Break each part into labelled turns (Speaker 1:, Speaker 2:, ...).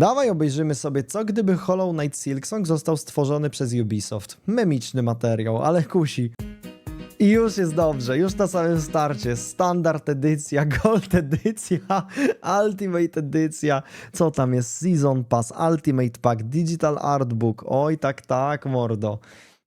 Speaker 1: Dawaj obejrzymy sobie, co gdyby Hollow Knight Silksong został stworzony przez Ubisoft. Memiczny materiał, ale kusi. I już jest dobrze, już na samym starcie. Standard edycja, Gold edycja, Ultimate edycja. Co tam jest? Season Pass, Ultimate Pack, Digital Artbook. Oj, tak, tak, mordo.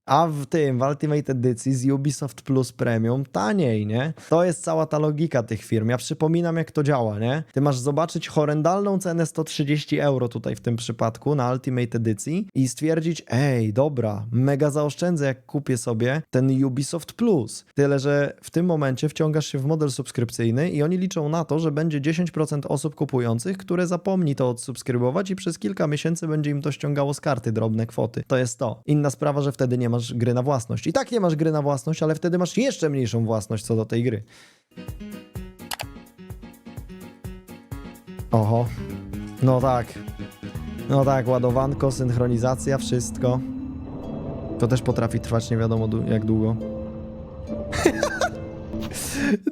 Speaker 1: A w tym, w Ultimate edycji z Ubisoft Plus Premium taniej, nie? To jest cała ta logika tych firm. Ja przypominam, jak to działa, nie? Ty masz zobaczyć horrendalną cenę 130 euro tutaj w tym przypadku na Ultimate edycji i stwierdzić, ej, dobra, mega zaoszczędzę, jak kupię sobie ten Ubisoft Plus. Tyle, że w tym momencie wciągasz się w model subskrypcyjny i oni liczą na to, że będzie 10% osób kupujących, które zapomni to odsubskrybować i przez kilka miesięcy będzie im to ściągało z karty drobne kwoty. To jest to. Inna sprawa, że wtedy nie masz gry na własność. I tak nie masz gry na własność, ale wtedy masz jeszcze mniejszą własność co do tej gry. Oho. No tak. No tak, ładowanko, synchronizacja, wszystko. To też potrafi trwać nie wiadomo jak długo.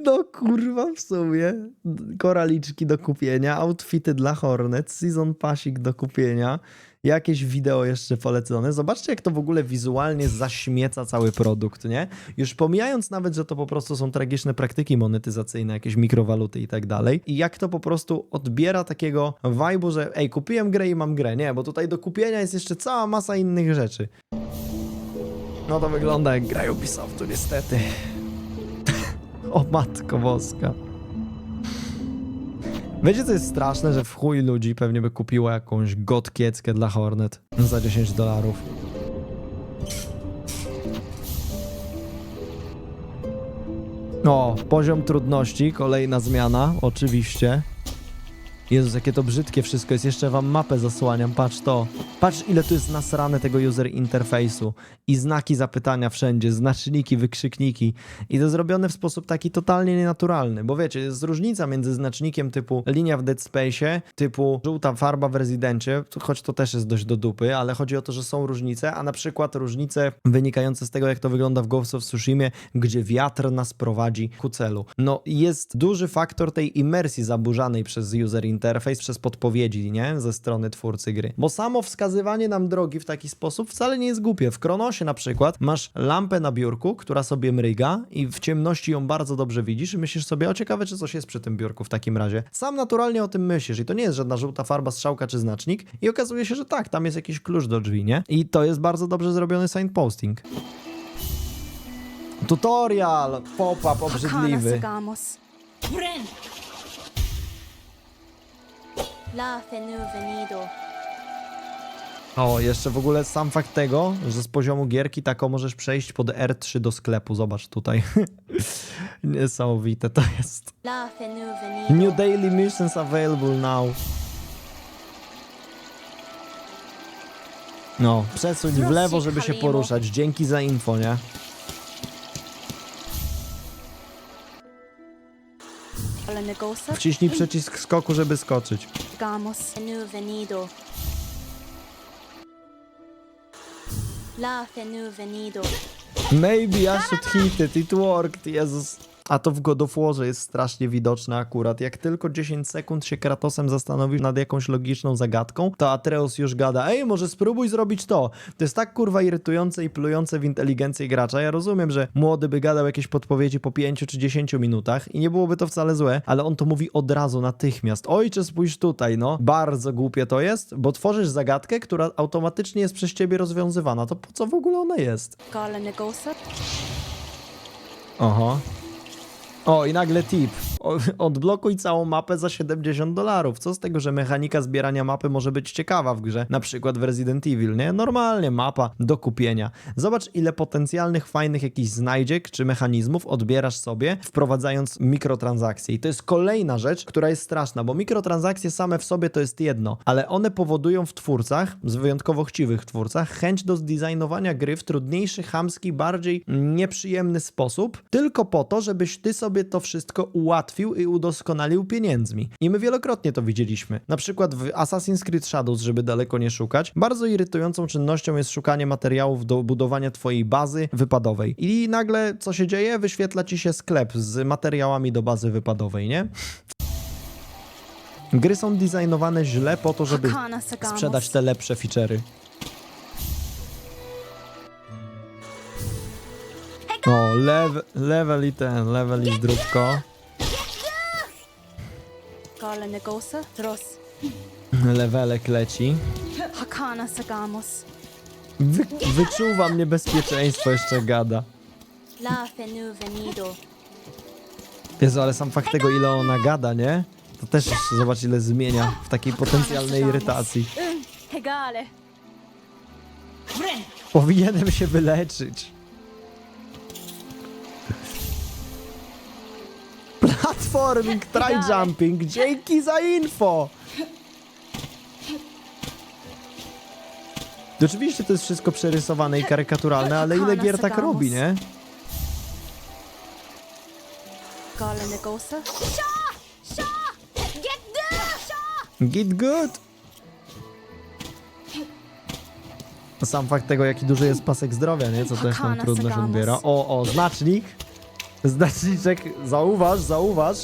Speaker 1: No kurwa w sumie. Koraliczki do kupienia, outfity dla Hornet, season passik do kupienia, jakieś wideo jeszcze polecone. Zobaczcie jak to w ogóle wizualnie zaśmieca cały produkt, nie? Już pomijając nawet, że to po prostu są tragiczne praktyki monetyzacyjne, jakieś mikrowaluty i tak dalej. I jak to po prostu odbiera takiego vibe'u, że ej, kupiłem grę i mam grę. Nie, bo tutaj do kupienia jest jeszcze cała masa innych rzeczy. No to wygląda jak gra Ubisoftu niestety. O matko boska. Wiecie co jest straszne, że w chuj ludzi pewnie by kupiło jakąś gotkieckę dla Hornet za 10 dolarów. O, poziom trudności, kolejna zmiana, oczywiście. Jezus, jakie to brzydkie wszystko jest. Jeszcze wam mapę zasłaniam, patrz to. Patrz, ile tu jest nasrane tego user interfejsu. I znaki zapytania wszędzie, znaczniki, wykrzykniki. I to zrobione w sposób taki totalnie nienaturalny. Bo wiecie, jest różnica między znacznikiem typu linia w Dead Space, typu żółta farba w Residencie, to- choć to też jest dość do dupy, ale chodzi o to, że są różnice, a na przykład różnice wynikające z tego, jak to wygląda w Ghost of Tsushima, gdzie wiatr nas prowadzi ku celu. No, jest duży faktor tej imersji zaburzanej przez user interface, przez podpowiedzi, nie? Ze strony twórcy gry. Bo samo wskazywanie nam drogi w taki sposób wcale nie jest głupie. W Kronosie na przykład masz lampę na biurku, która sobie mryga i w ciemności ją bardzo dobrze widzisz i myślisz sobie, o ciekawe, czy coś jest przy tym biurku w takim razie. Sam naturalnie o tym myślisz i to nie jest żadna żółta farba, strzałka czy znacznik i okazuje się, że tak, tam jest jakiś klucz do drzwi, nie? I to jest bardzo dobrze zrobiony signposting. Tutorial, pop-up obrzydliwy.
Speaker 2: La Venido.
Speaker 1: O, jeszcze w ogóle sam fakt tego, że z poziomu gierki tako możesz przejść pod R3 do sklepu. Zobacz tutaj. Niesamowite to jest.
Speaker 2: La Fenu Venido.
Speaker 1: New daily missions available now. No, przesuń w lewo, żeby się poruszać. Dzięki za info, nie? Wciśnij przycisk skoku, żeby skoczyć.
Speaker 2: Gamos. Venido. La Venido.
Speaker 1: Maybe I should hit it, it worked, Jezus. A to w God of Warze jest strasznie widoczne akurat. Jak tylko 10 sekund się Kratosem zastanowił nad jakąś logiczną zagadką, to Atreus już gada, ej, może spróbuj zrobić to. To jest tak kurwa irytujące i plujące w inteligencję gracza. Ja rozumiem, że młody by gadał jakieś podpowiedzi po 5 czy 10 minutach i nie byłoby to wcale złe, ale on to mówi od razu, natychmiast. Ojcze, spójrz tutaj, no. Bardzo głupie to jest, bo tworzysz zagadkę, która automatycznie jest przez ciebie rozwiązywana. To po co w ogóle ona jest? Oho. O, i nagle tip. Odblokuj całą mapę za 70 dolarów. Co z tego, że mechanika zbierania mapy może być ciekawa w grze? Na przykład w Resident Evil, nie? Normalnie mapa do kupienia. Zobacz, ile potencjalnych, fajnych jakichś znajdziek czy mechanizmów odbierasz sobie, wprowadzając mikrotransakcje. I to jest kolejna rzecz, która jest straszna, bo mikrotransakcje same w sobie to jest jedno, ale one powodują w twórcach, z wyjątkowo chciwych twórcach, chęć do zdesignowania gry w trudniejszy, chamski, bardziej nieprzyjemny sposób, tylko po to, żebyś ty sobie to wszystko ułatwił i udoskonalił pieniędzmi. I my wielokrotnie to widzieliśmy. Na przykład w Assassin's Creed Shadows, żeby daleko nie szukać, bardzo irytującą czynnością jest szukanie materiałów do budowania twojej bazy wypadowej. I nagle co się dzieje? Wyświetla ci się sklep z materiałami do bazy wypadowej, nie? Gry są designowane źle po to, żeby sprzedać te lepsze feature'y. O, level, level i ten, level i zdrówko.
Speaker 2: Gala Negosa. Dros.
Speaker 1: Levelek leci.
Speaker 2: Hakana Sagamos.
Speaker 1: Wy, wyczuwam niebezpieczeństwo, jeszcze gada.
Speaker 2: La Fenu Venido.
Speaker 1: Jezu, ale sam fakt tego, ile ona gada, nie? To też zobacz, ile zmienia w takiej potencjalnej irytacji.
Speaker 2: Mm, Hegale.
Speaker 1: Powinienem się wyleczyć. Platforming, try jumping, dzięki za info! Oczywiście to jest wszystko przerysowane i karykaturalne, ale ile gier tak robi, nie?
Speaker 2: Gala Negosa.
Speaker 1: Git good! Sam fakt tego, jaki duży jest pasek zdrowia, nie? Co też tam trudno się odbiera. O, o, znacznik! Znaczniczek, zauważ, zauważ!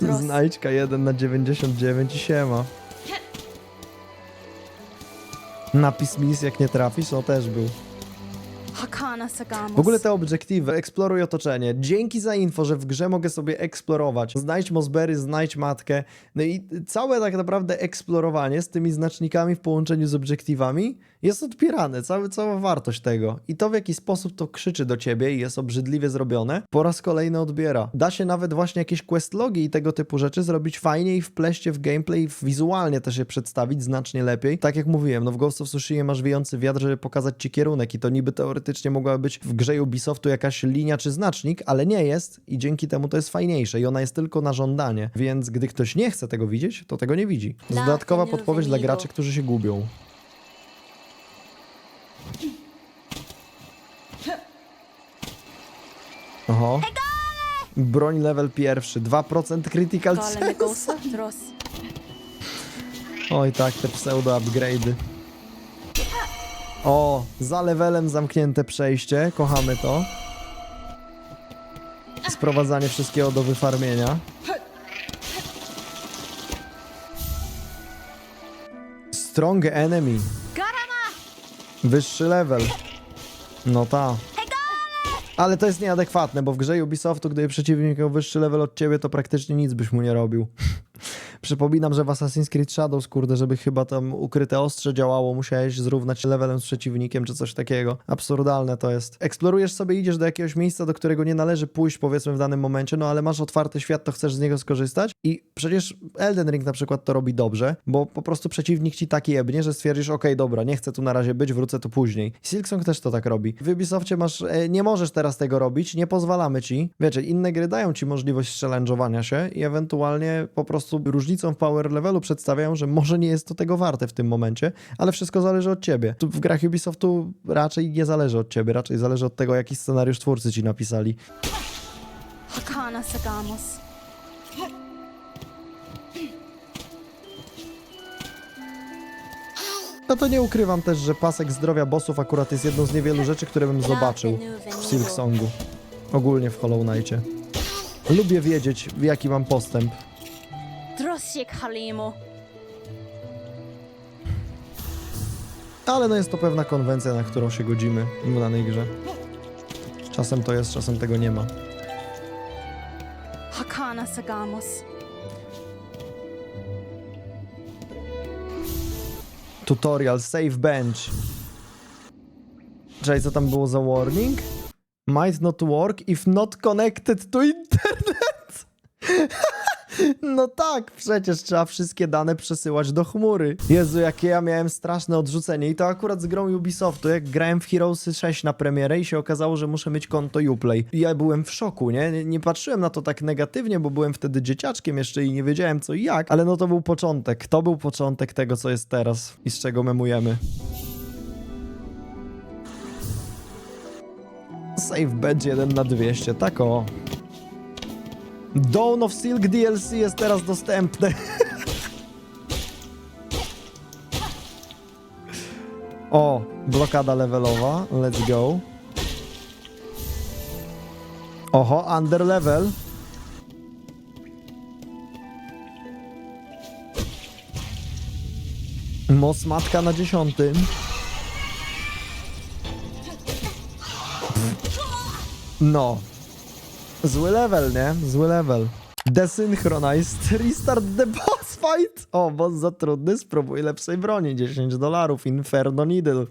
Speaker 2: Dros.
Speaker 1: Znajdźka 1 na 99 i siema. Napis mis, jak nie trafisz, no też był. W ogóle te obiektywy, eksploruj otoczenie. Dzięki za info, że w grze mogę sobie eksplorować. Znajdź Mosbery, znajdź matkę. No i całe tak naprawdę eksplorowanie z tymi znacznikami w połączeniu z obiektywami jest odpierane. Cały, cała wartość tego. I to w jaki sposób to krzyczy do ciebie i jest obrzydliwie zrobione, po raz kolejny odbiera. Da się nawet właśnie jakieś questlogi i tego typu rzeczy zrobić fajnie i wpleść je w gameplay, wizualnie też je przedstawić znacznie lepiej. Tak jak mówiłem, no w Ghost of Tsushima masz wiejący wiatr, żeby pokazać ci kierunek i to niby teoretycznie mogłaby być w grze Ubisoftu jakaś linia czy znacznik, ale nie jest i dzięki temu to jest fajniejsze i ona jest tylko na żądanie. Więc gdy ktoś nie chce tego widzieć, to tego nie widzi. Jest dodatkowa podpowiedź dla graczy, którzy się gubią. Oho. Broń level pierwszy, 2% critical chance. Oj tak, te pseudo upgrade'y. O, za levelem zamknięte przejście, kochamy to. Sprowadzanie wszystkiego do wyfarmienia. Strong enemy. Wyższy level. No ta. Ale to jest nieadekwatne, bo w grze Ubisoftu, gdy przeciwnik miał wyższy level od ciebie, to praktycznie nic byś mu nie robił. Przypominam, że w Assassin's Creed Shadows, kurde, żeby chyba tam ukryte ostrze działało, musiałeś zrównać levelem z przeciwnikiem, czy coś takiego. Absurdalne to jest. Eksplorujesz sobie, idziesz do jakiegoś miejsca, do którego nie należy pójść, powiedzmy, w danym momencie, no ale masz otwarty świat, to chcesz z niego skorzystać i przecież Elden Ring na przykład to robi dobrze, bo po prostu przeciwnik ci tak jebnie, że stwierdzisz, okej, dobra, nie chcę tu na razie być, wrócę tu później. Silksong też to tak robi. W Ubisoftie masz, e, nie możesz teraz tego robić, nie pozwalamy ci. Wiecie, inne gry dają ci możliwość challenge'owania się i ewentualnie po prostu różnicą w power levelu przedstawiają, że może nie jest to tego warte w tym momencie, ale wszystko zależy od ciebie. Tu w grach Ubisoftu raczej nie zależy od ciebie, raczej zależy od tego, jaki scenariusz twórcy ci napisali.
Speaker 2: Hakana Sagamos.
Speaker 1: No to nie ukrywam też, że pasek zdrowia bossów akurat jest jedną z niewielu rzeczy, które bym zobaczył w Silksongu. Ogólnie w Hollow Knightie. Lubię wiedzieć, jaki mam postęp. Ale no jest to pewna konwencja, na którą się godzimy w danej grze. Czasem to jest, czasem tego nie ma.
Speaker 2: Hakana Sagamos.
Speaker 1: Tutorial, save bench. Czekaj, co tam było za warning? Might not work if not connected to internet. No tak, przecież trzeba wszystkie dane przesyłać do chmury. Jezu, jakie ja miałem straszne odrzucenie. I to akurat z grą Ubisoftu, jak grałem w Heroes 6 na premierę i się okazało, że muszę mieć konto Uplay. I ja byłem w szoku, nie? Nie patrzyłem na to tak negatywnie, bo byłem wtedy dzieciaczkiem jeszcze i nie wiedziałem co i jak, ale no to był początek. To był początek tego, co jest teraz i z czego memujemy. Save badge 1 na 200, tak o. Dawn of Silk DLC jest teraz dostępny. o, blokada levelowa. Let's go. Oho, under level. Mos matka na dziesiątym. No, Zły level, nie? Zły level. Desynchronized. Restart the boss fight. O, boss za trudny. Spróbuj lepszej broni. 10 dolarów. Inferno Needle.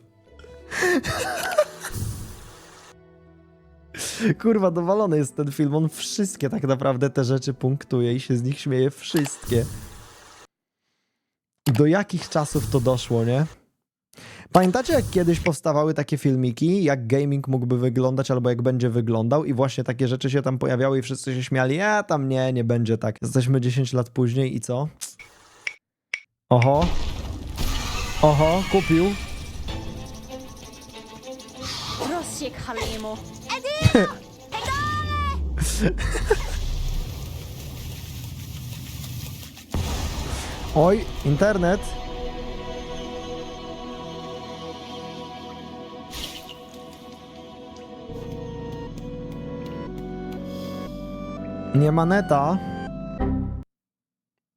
Speaker 1: Kurwa, dowalony jest ten film. On wszystkie tak naprawdę te rzeczy punktuje i się z nich śmieje. Wszystkie. Do jakich czasów to doszło, nie? Pamiętacie, jak kiedyś powstawały takie filmiki, jak gaming mógłby wyglądać albo jak będzie wyglądał i właśnie takie rzeczy się tam pojawiały i wszyscy się śmiali, a tam nie, nie będzie tak. Jesteśmy 10 lat później i co? Oho. Oho, kupił. Oj, internet. Nie ma neta.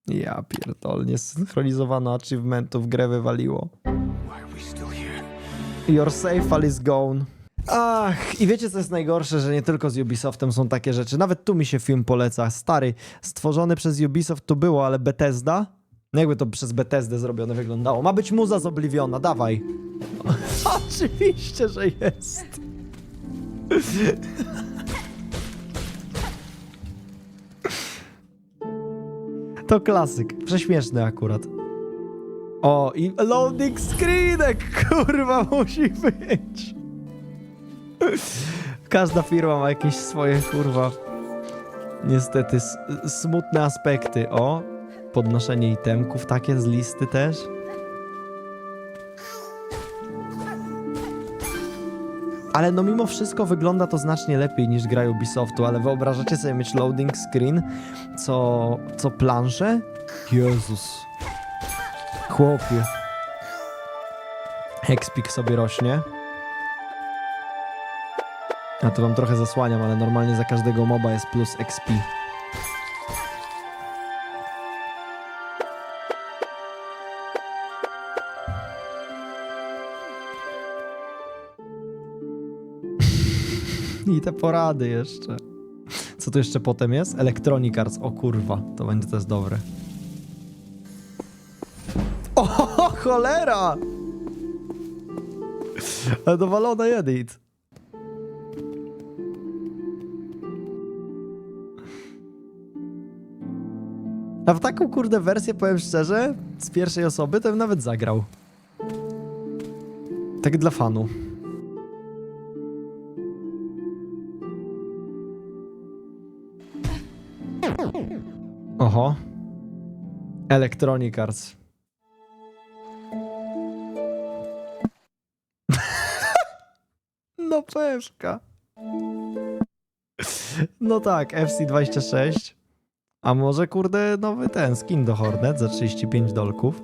Speaker 1: Ja pierdolę, niesynchronizowano achievementów, grę wywaliło. Your safe file is gone. Ach, i wiecie co jest najgorsze, że nie tylko z Ubisoftem są takie rzeczy. Nawet tu mi się film poleca. Stary, stworzony przez Ubisoft to było, ale Bethesda? No jakby to przez Bethesdę zrobione wyglądało. Ma być muza z Obliviona, dawaj. Oczywiście, że jest. To klasyk. Prześmieszny akurat. O, i loading screenek, kurwa, musi być. Każda firma ma jakieś swoje, kurwa, niestety smutne aspekty. O, podnoszenie itemków takie z listy też. Ale no mimo wszystko wygląda to znacznie lepiej niż gra Ubisoftu, ale wyobrażacie sobie mieć loading screen, co, co planszę? Jezus. Chłopie. Hexpik sobie rośnie. Ja to wam trochę zasłaniam, ale normalnie za każdego moba jest plus XP. I te porady jeszcze. Co tu jeszcze potem jest? Electronic Arts. O kurwa, to będzie też dobre. O, cholera! Dowalona edit. A w taką kurde wersję, powiem szczerze, z pierwszej osoby, to bym nawet zagrał. Tak dla fanu. Oho. Electronic Arts. no pewka. No tak, FC26. A może kurde nowy ten skin do Hornet za 35 dolków?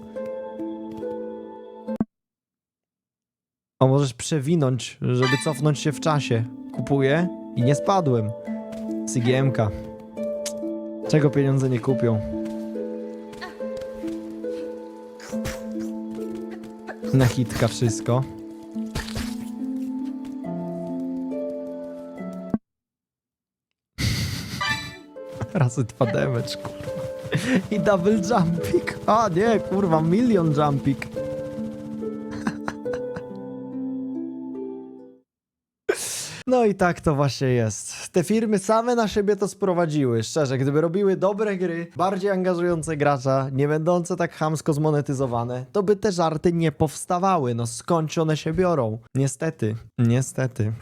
Speaker 1: A możesz przewinąć, żeby cofnąć się w czasie. Kupuję i nie spadłem. CGM-ka. Czego pieniądze nie kupią? Na hitka wszystko. Razy dwa damage, kurwa. I double jumping. A nie, kurwa, milion jumping. No i tak to właśnie jest. Te firmy same na siebie to sprowadziły. Szczerze, gdyby robiły dobre gry, bardziej angażujące gracza, nie będące tak chamsko zmonetyzowane, to by te żarty nie powstawały. No skąd one się biorą? Niestety, niestety.